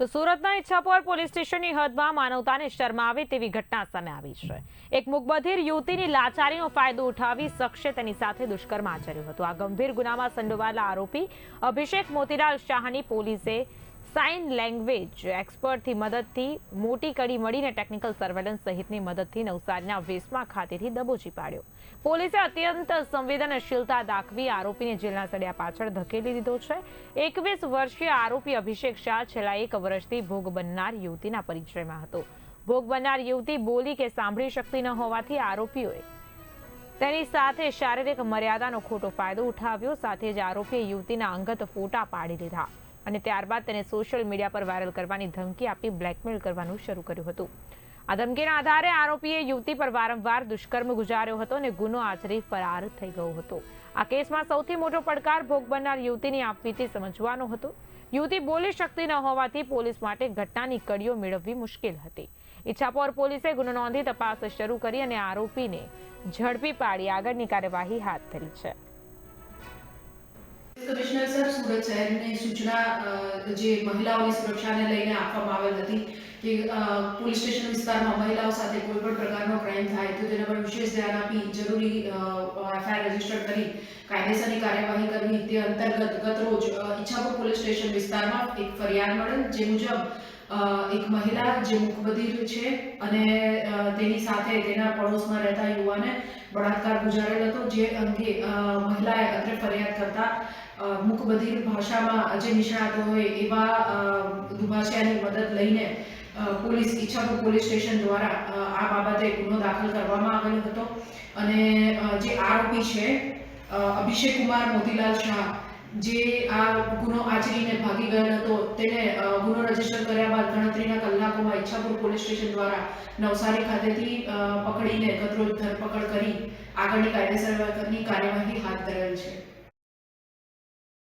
તો સુરતના ઈચ્છાપોર પોલીસ સ્ટેશનની હદમાં માનવતાને શરમાવે તેવી ઘટના સામે આવી છે. એક મુકબધિર યુવતીની લાચારીનો ફાયદો ઉઠાવી શખ્સે તેની સાથે દુષ્કર્મ આચર્યું હતું. આ ગંભીર ગુનામાં સંડોવાયેલા આરોપી અભિષેક મોતીલાલ શાહની પોલીસે સાઇન લેંગ્વેજ એક્સપર્ટથી મદદથી મોટી કડી મળીને ટેકનિકલ સર્વેલન્સ સહિતની મદદથી નવસારીના વેસમા ખાતેથી દબોચી પાડ્યો. પોલીસે અત્યંત સંવેદનશીલતા દાખવી આરોપીને જેલના સળિયા પાછળ ધકેલી દીધો છે. એકવીસ વર્ષીય આરોપી અભિષેક શાહ છેલ્લા એક વર્ષથી ભોગ બનનાર યુવતીના પરિચયમાં હતો. ભોગ બનનાર યુવતી બોલી કે સાંભળી શકતી ન હોવાથી આરોપીઓએ તેની સાથે શારીરિક મર્યાદાનો ખોટો ફાયદો ઉઠાવ્યો, સાથે જ આરોપીએ યુવતીના અંગત ફોટા પાડી લીધા અને ત્યારબાદ તેને સોશિયલ મીડિયા પર વાયરલ કરવાની ધમકી આપી બ્લેકમેલ કરવાનું શરૂ કર્યું હતું. આ ધમકીના આધારે આરોપીએ યુવતી પર વારંવાર દુષ્કર્મ ગુજાર્યો હતો અને ગુનો આચરી ફરાર થઈ ગયો હતો. આ કેસમાં સૌથી મોટો પડકાર ભોગ બનનાર યુવતીની આપવીતી સમજવાનો હતો. યુવતી બોલી શકતી ન હોવાથી પોલીસ માટે ઘટનાની કડીઓ મેળવવી મુશ્કેલ હતી. ઈચ્છાપોર પોલીસે ગુનો નોંધી તપાસ શરૂ કરી અને આરોપીને ઝડપી પાડી આગળની કાર્યવાહી હાથ ધરી છે. કમિશનર સર સુરત શહેરની સૂચના જે મહિલાઓની સુરક્ષાને લઈને આપવામાં આવેલ હતી કે પોલીસ સ્ટેશન વિસ્તારમાં મહિલાઓ સાથે કોઈ પણ પ્રકારનો ક્રાઇમ થાય તો તેના પર વિશેષ ધ્યાન આપી જરૂરી એફઆઈઆર રજિસ્ટર કરી કાયદેસરની કાર્યવાહી કરવી. તે અંતર્ગત ગત રોજ ઈચ્છાપુર પોલીસ સ્ટેશન વિસ્તારમાં એક ફરિયાદ મળેલ, જે મુજબ એક મહિલા જે મુખબધિર છે અને તેની સાથે તેના પડોશમાં રહેતા યુવાને બળાત્કાર ગુજારેલ હતો, જે અંગે મહિલાએ અત્રે ફરિયાદ કરતા મુખબધિર ભાષામાં જે નિષ્ણાતો હોય એવા દુભાષિયાની મદદ લઈને પોલીસ, ઈચ્છાપુર પોલીસ સ્ટેશન દ્વારા આ બાબતે ગુનો દાખલ કરવામાં આવેલો હતો. અને જે આરોપી છે અભિષેક કુમાર મોતીલાલ શાહ જે આ ગુનો આચરીને ભાગી ગયેલ હતો, તેને ગુનો રજિસ્ટર કર્યા બાદ ગણતરીના કલાકોમાં ઈચ્છાપુર પોલીસ સ્ટેશન દ્વારા નવસારી ખાતેથી પકડીને કતરો ધરપકડ કરી આગળની કાયદેસરની કાર્યવાહી હાથ ધરેલ છે.